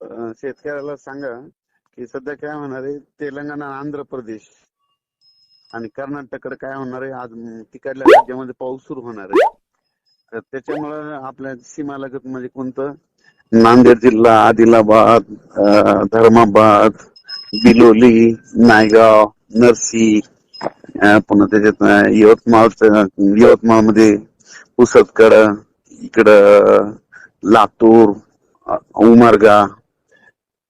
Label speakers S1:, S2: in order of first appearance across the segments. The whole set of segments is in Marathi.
S1: शेतकऱ्याला सांगा की सध्या काय होणार आहे? तेलंगणा आंध्र प्रदेश आणि कर्नाटककडे काय होणार आहे? आज तिकडल्या राज्यामध्ये पाऊस सुरू होणार आहे. तर त्याच्यामुळं आपल्या सीमालगत म्हणजे कोणतं? नांदेड जिल्हा आदिलाबाद धर्माबाद बिलोली नायगाव नरसी पुन्हा त्याच्यात यवतमाळ यवतमाळमध्ये पुसदकड इकडं लातूर उमरगा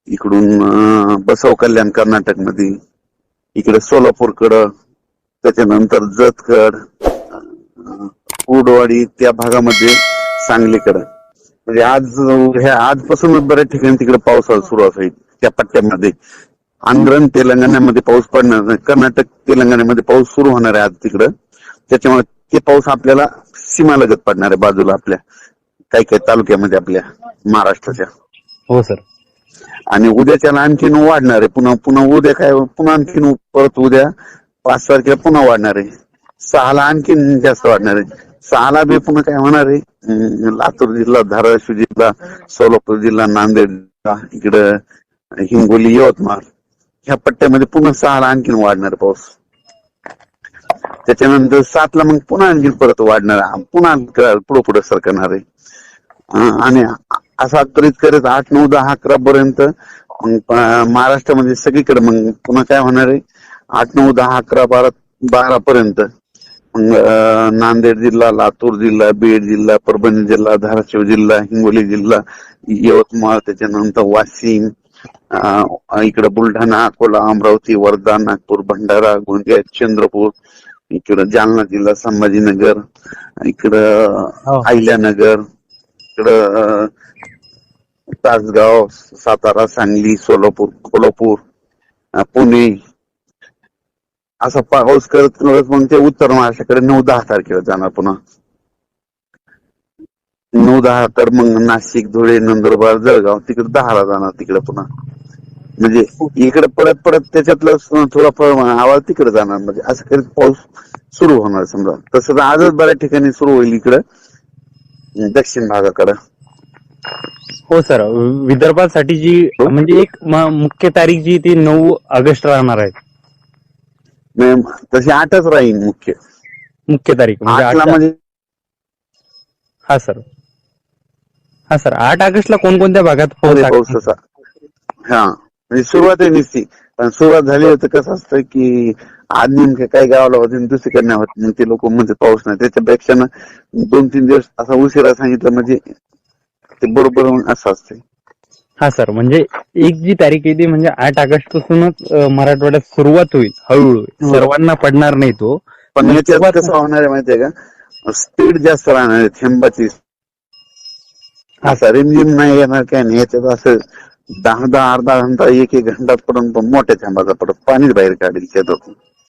S1: इकडून बसव कल्याण कर्नाटकमध्ये इकडे सोलापूरकडं त्याच्यानंतर जतकड कुडवाडी त्या भागामध्ये सांगलीकडं. म्हणजे आज ह्या आजपासूनच बऱ्याच ठिकाणी तिकडे पावसाळा सुरू असेल त्या पट्ट्यामध्ये. आंध्र तेलंगणामध्ये पाऊस पडणार नाही कर्नाटक तेलंगणामध्ये पाऊस सुरू होणार आहे आज तिकडं. त्याच्यामुळे ते पाऊस आपल्याला सीमालगत पडणार आहे बाजूला आपल्या काही काही तालुक्यामध्ये आपल्या महाराष्ट्राच्या.
S2: हो सर.
S1: आणि उद्याच्याला आणखीन वाढणार आहे. पुन्हा पुन्हा उद्या काय पुन्हा आणखीन परत उद्या पाच तारखेला पुन्हा वाढणार आहे. सहाला आणखीन जास्त वाढणार आहे. सहाला बी पुन्हा काय होणार आहे? लातूर जिल्हा धाराशिव जिल्हा सोलापूर जिल्हा नांदेड जिल्हा इकडं हिंगोली यवतमाळ. ह्या पट्ट्यामध्ये पुन्हा सहाला आणखीन वाढणार पाऊस. त्याच्यानंतर सातला मग पुन्हा आणखीन परत वाढणार पुन्हा पुढे पुढे सरकणार आहे. आणि असा करीत करीत आठ नऊ दहा अकरा पर्यंत महाराष्ट्रामध्ये सगळीकडे मग पुन्हा काय होणार आहे आठ नऊ दहा अकरा बारा बारा पर्यंत मग नांदेड जिल्हा लातूर जिल्हा बीड जिल्हा परभणी जिल्हा धाराशिव जिल्हा हिंगोली जिल्हा यवतमाळ त्याच्यानंतर वाशिम इकडे बुलढाणा अकोला अमरावती वर्धा नागपूर भंडारा गोंदिया चंद्रपूर इकडं जालना जिल्हा संभाजीनगर इकडं
S2: हो.
S1: अहिल्यानगर इकडं तासगाव सातारा सांगली सोलापूर कोल्हापूर पुणे. असा पाऊस करत करत मग ते उत्तर महाराष्ट्राकडे नऊ दहा तारखेला जाणार पुन्हा. नऊ दहा तर मग नाशिक धुळे नंदुरबार जळगाव तिकडे दहाला जाणार तिकडे पुन्हा. म्हणजे इकडे परत परत त्याच्यातलं थोडा थोडाफार आवाज तिकडे जाणार म्हणजे असं करीत पाऊस सुरू होणार समजा. तसं तर आजच बऱ्याच ठिकाणी सुरू होईल इकडं दक्षिण भागाकडं.
S2: हो सर. विदर्भासाठी जी म्हणजे एक मुख्य तारीख जी ती नऊ ऑगस्ट राहणार आहे.
S1: म्हणजे तशी आठच राहील मुख्य.
S2: मुख्य तारीख म्हणजे
S1: म्हणजे?
S2: हा सर. हा सर. आठ ऑगस्टला कोणकोणत्या भागात पाऊस
S1: हा. म्हणजे सुरुवात आहे निसती. पण सुरुवात झाली होती कसं असतं की आज नेमके काही गावाला होते दुसरीकडे नाही होत मग ते लोक म्हणते पाऊस नाही. त्याच्यापेक्षा ना दोन तीन दिवस असा उशिरा सांगितलं म्हणजे ते बरोबर असं असते
S2: हा सर. म्हणजे एक जी तारीख आहे ती म्हणजे आठ ऑगस्ट पासूनच मराठवाड्यात सुरुवात होईल हळूहळू.
S1: हो.
S2: सर्वांना पडणार नाही तो.
S1: पण
S2: मग
S1: याच्यात कसं होणार आहे माहितीये का? स्पीड जास्त राहणार आहे थेंबाची. असा रिमझिम नाही येणार काय नाही याच्यात असं दहा दहा अर्धा घंटा एक एक घंटा पर्यंत मोठ्या थेंबाचा पडत पाणी बाहेर काढेल शेतातून.